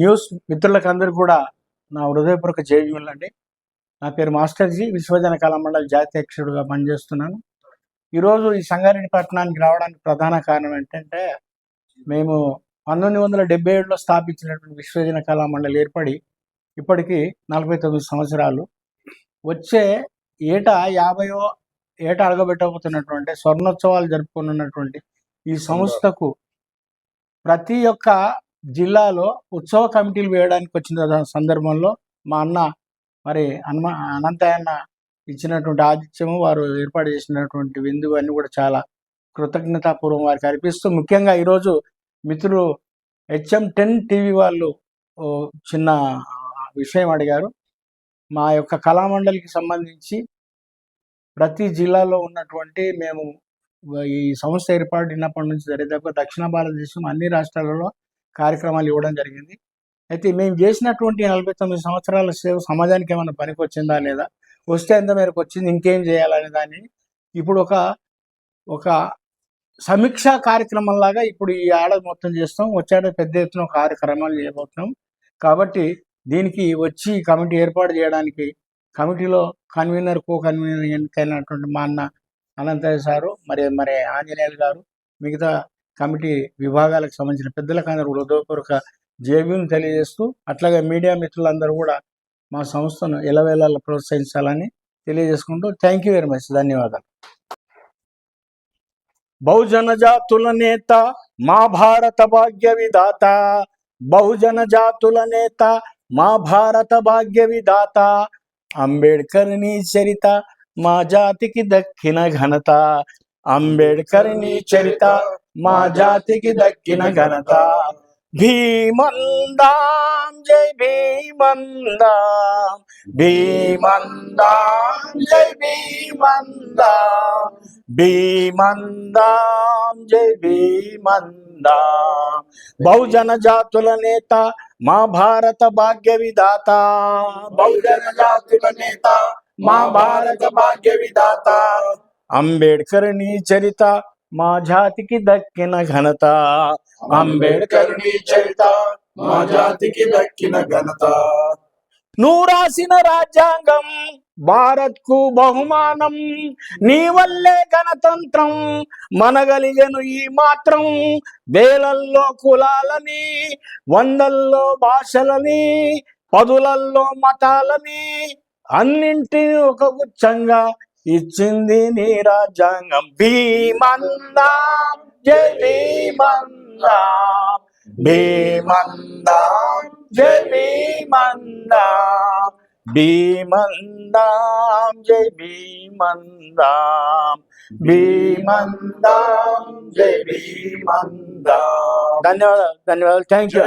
News మిత్రులకు అందరూ కూడా నా హృదయపూర్వక జయజీవులండి నా పేరు మాస్టర్జీ విశ్వజన కళా మండలి జాతీయ అధ్యక్షుడిగా పనిచేస్తున్నాను. ఈరోజు ఈ సంగారెడ్డి పట్టణానికి రావడానికి ప్రధాన కారణం ఏంటంటే మేము పంతొమ్మిది వందల డెబ్బై ఏడులో స్థాపించినటువంటి విశ్వజన కళా మండలి ఏర్పడి ఇప్పటికీ నలభై తొమ్మిది సంవత్సరాలు. వచ్చే ఏటా యాభైవ ఏట అడగబెట్టబోతున్నటువంటి స్వర్ణోత్సవాలు జరుపుకున్నటువంటి ఈ సంస్థకు ప్రతి ఒక్క జిల్లాలో ఉత్సవ కమిటీలు వేయడానికి వచ్చిన సందర్భంలో మా అన్న మరి హనుమ అనంతయ్యన్న ఇచ్చినటువంటి ఆతిథ్యము వారు ఏర్పాటు చేసినటువంటి విందు అన్ని కూడా చాలా కృతజ్ఞతాపూర్వం వారికి అర్పిస్తూ ముఖ్యంగా ఈరోజు మిత్రులు హెచ్ఎం టెన్ టీవీ వాళ్ళు చిన్న విషయం అడిగారు. మా యొక్క కళామండలికి సంబంధించి ప్రతి జిల్లాలో ఉన్నటువంటి మేము ఈ సంస్థ ఏర్పడినప్పటి నుంచి జరిగేదాకా దక్షిణ భారతదేశం అన్ని రాష్ట్రాలలో కార్యక్రమాలు ఇవ్వడం జరిగింది. అయితే మేము చేసినటువంటి నలభై తొమ్మిది సంవత్సరాల సేవ సమాజానికి ఏమైనా పనికి వచ్చిందా లేదా? వస్తే ఎంత మేరకు వచ్చింది? ఇంకేం చేయాలనే దాన్ని ఇప్పుడు ఒక ఒక సమీక్షా కార్యక్రమం లాగా ఇప్పుడు ఈ ఏడాది మొత్తం చేస్తాం. వచ్చాడ పెద్ద ఎత్తున కార్యక్రమాలు చేయబోతున్నాం. కాబట్టి దీనికి వచ్చి కమిటీ ఏర్పాటు చేయడానికి కమిటీలో కన్వీనర్ కో కన్వీనర్ ఎన్నికైనటువంటి మా అన్న అనంతయ్య సారు మరి మరి ఆంజనేయులు గారు మిగతా కమిటీ విభాగాలకు సంబంధించిన పెద్దలకు అందరూ హృదయపూర్వక జేబీని తెలియజేస్తూ అట్లాగే మీడియా మిత్రులందరూ కూడా మా సంస్థను ఎలవేళ ప్రోత్సహించాలని తెలియజేసుకుంటూ థ్యాంక్ యూ వెరీ మచ్. ధన్యవాదాలు. బహుజన జాతుల నేత మా భారత భాగ్య విధాత. బహుజన జాతుల నేత మా భారత భాగ్య విధాత. అంబేడ్కర్ నీ చరిత మా జాతికి దక్కిన ఘనత. అంబేడ్కర్ నీ చరిత మా జాతికి దక్కిన ఘనత భీమందాం జై భీమందాం భీమందాం జై భీమందాం భీమందాం జై భీమందాం బహుజన జాతుల నేత మా భారత భాగ్య విధాత బహుజన జాతుల నేత మా భారత భాగ్య విధాత అంబేడ్కర్ నీ చరిత మా జాతికి దక్కిన ఘనత. అంబేడ్కర్ నీ చరిత మా జాతికి దక్కిన ఘనత. నువ్వు రాసిన రాజ్యాంగం భారత్కు బహుమానం నీ వల్లే గణతంత్రం మనగలిగను ఈ మాత్రం వేలల్లో కులాలని వందల్లో భాషలని పదులల్లో మతాలని అన్నింటినీ ఒక గుచ్చంగా ఇచ్చింది నీ రాజ్యాంగం. భీమందాం. జై భీమందాం. భీమందాం. జై భీమందాం. భీమందాం. జై భీమందాం. భీమందాం. జై భీమందాం. ధన్యవాదాలు. ధన్యవాదాలు. Thank you